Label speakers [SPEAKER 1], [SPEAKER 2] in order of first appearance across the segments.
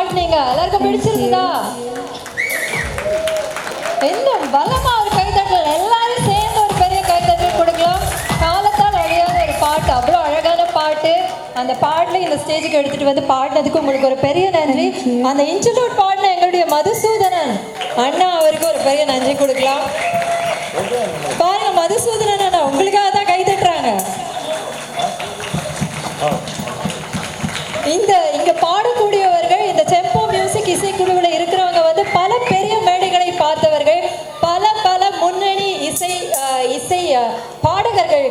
[SPEAKER 1] பாடினீங்க. எல்லாருக்கும் பிடிச்சிருந்ததா? இன்னும் பலமா ஒரு கைத்தட்டல் எல்லாரும் சேர்ந்து ஒரு பெரிய கைத்தட்டல் கொடுக்கலாம். காலத்தால் அழியாத ஒரு பாட்டு. அவ்வளோ அழகான பாட்டு. அந்த பாட்டில் இந்த ஸ்டேஜுக்கு எடுத்துட்டு வந்து பாடினதுக்கு உங்களுக்கு ஒரு பெரிய நன்றி. அந்த இன்ஸ்டிடியூட் பாடின எங்களுடைய மதுசூதனன் அண்ணா அவருக்கு ஒரு பெரிய நன்றி கொடுக்கலாம். பாருங்க மதுசூதனன்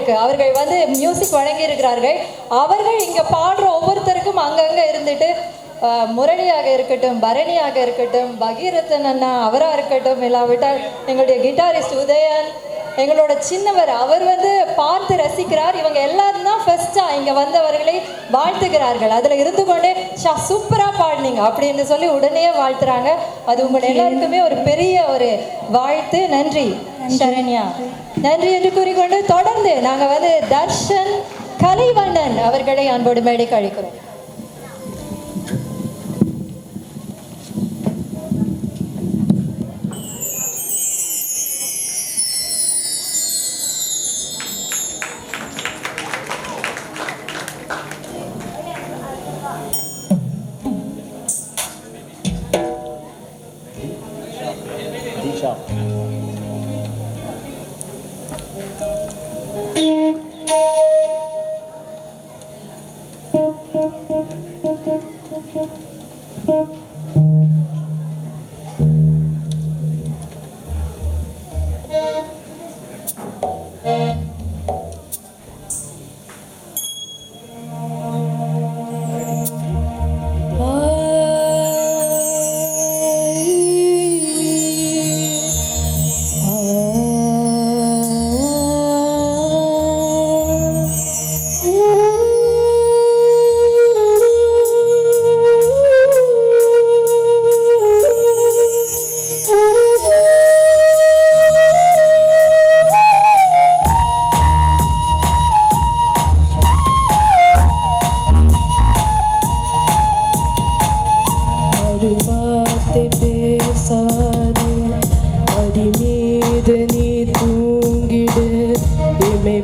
[SPEAKER 1] பாடகர்களுக்கு அவர்கள் வந்து மியூசிக் வழங்கி இருக்கிறார்கள் அவர்கள் இங்க பாடுற ஒவ்வொருத்தருக்கும் அங்கங்க இருந்துட்டு முரளியாக இருக்கட்டும் பரணியாக இருக்கட்டும் பகீரதன் அண்ணா அவரா இருக்கட்டும் இல்லாவிட்டால் எங்களுடைய கிட்டாரிஸ்ட் உதயன் எங்களோட சின்னவர் அவர் வந்து பார்த்து ரசிக்கிறார். இவங்க எல்லாரும் தான் ஃபர்ஸ்டா இங்க வந்தவர்களை வாழ்த்துகிறார்கள். அதுல இருந்து கொண்டே ஷா சூப்பரா பாடினீங்க அப்படின்னு சொல்லி உடனே வாழ்த்துறாங்க. அது உங்கள் எல்லாருக்குமே ஒரு பெரிய ஒரு வாழ்த்து. நன்றி. சரண்யா. நன்றி என்று கூறிக்கொண்டு தொடர்ந்து நாங்க வந்து தர்ஷன் கலைவண்ணன் அவர்களை அன்போடு மேடைக்கு அழைக்கிறோம்.
[SPEAKER 2] தூங்கிடு இமை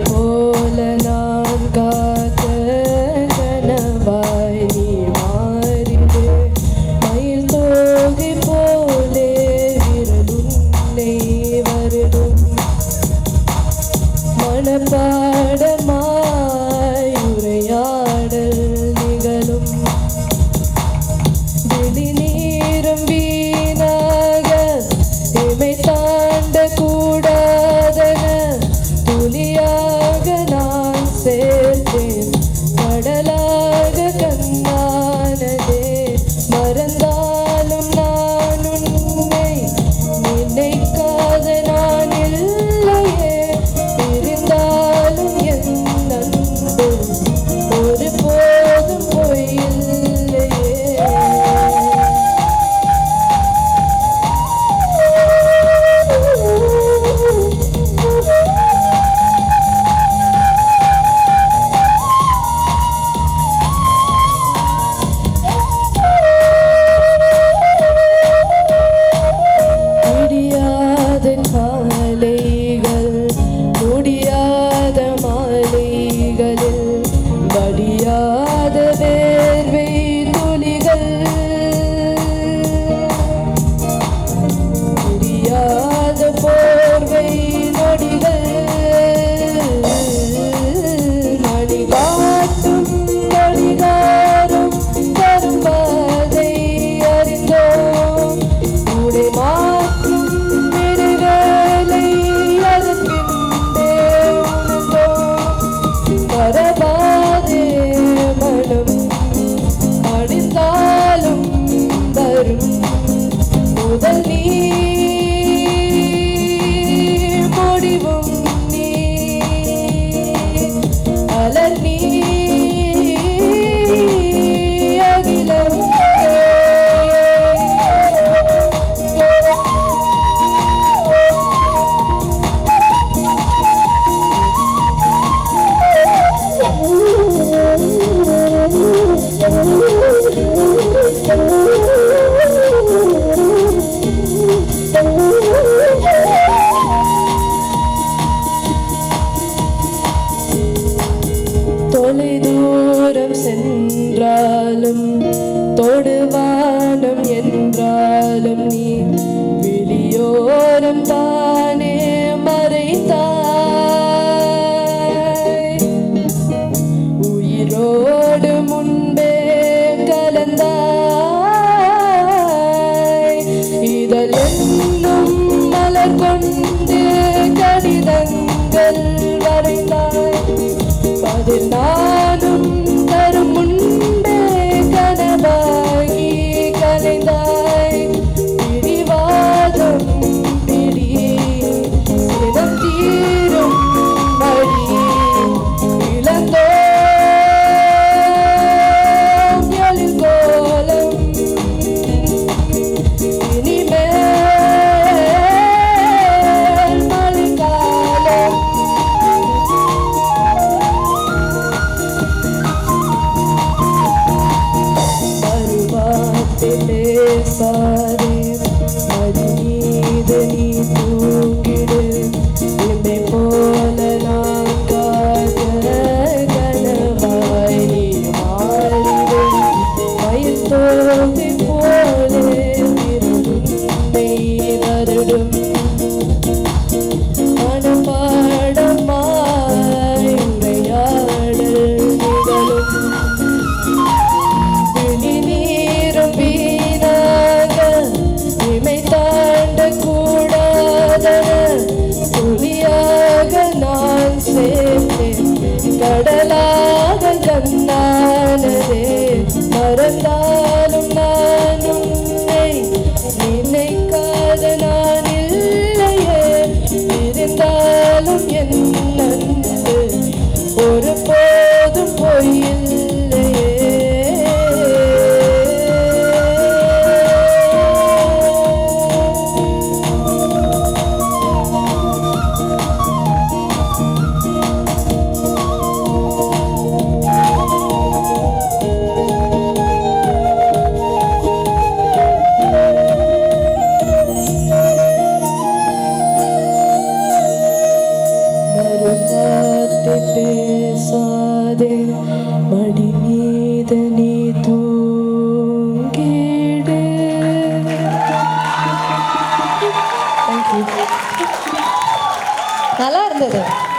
[SPEAKER 2] தொலை தூரம் சென்றாலும் தொடுவானம் என்றாலும் நீ விழியோரம் தானே மறைத்தாய் உயிரோடு முன்பே கலந்தாய். இதழ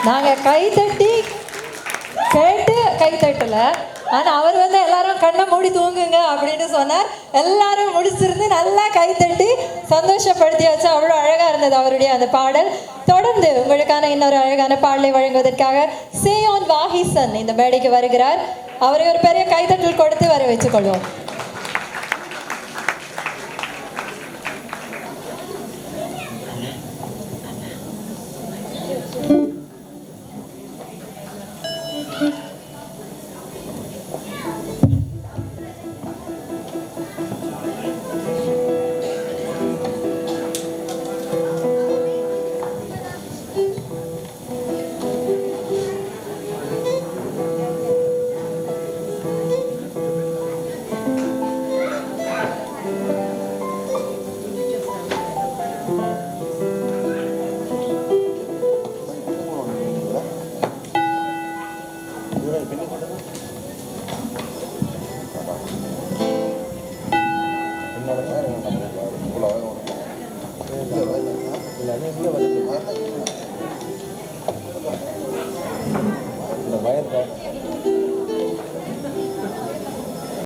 [SPEAKER 1] நாங்கள் கைத்தட்டி கேட்டு கை ஆனால் அவர் வந்து எல்லாரும் கண்ணை மூடி தூங்குங்க அப்படின்னு சொன்னார். எல்லாரும் முடிச்சிருந்து நல்லா கை தட்டி சந்தோஷப்படுத்தியாச்சு. அவ்வளோ அழகாக இருந்தது அவருடைய அந்த பாடல். தொடர்ந்து உங்களுக்கான இன்னொரு அழகான பாடலை வழங்குவதற்காக சேயோன் வாஹிசன் இந்த மேடைக்கு வருகிறார். அவரை ஒரு பெரிய கைத்தட்டல் கொடுத்து வர வச்சுக்கொள்வோம்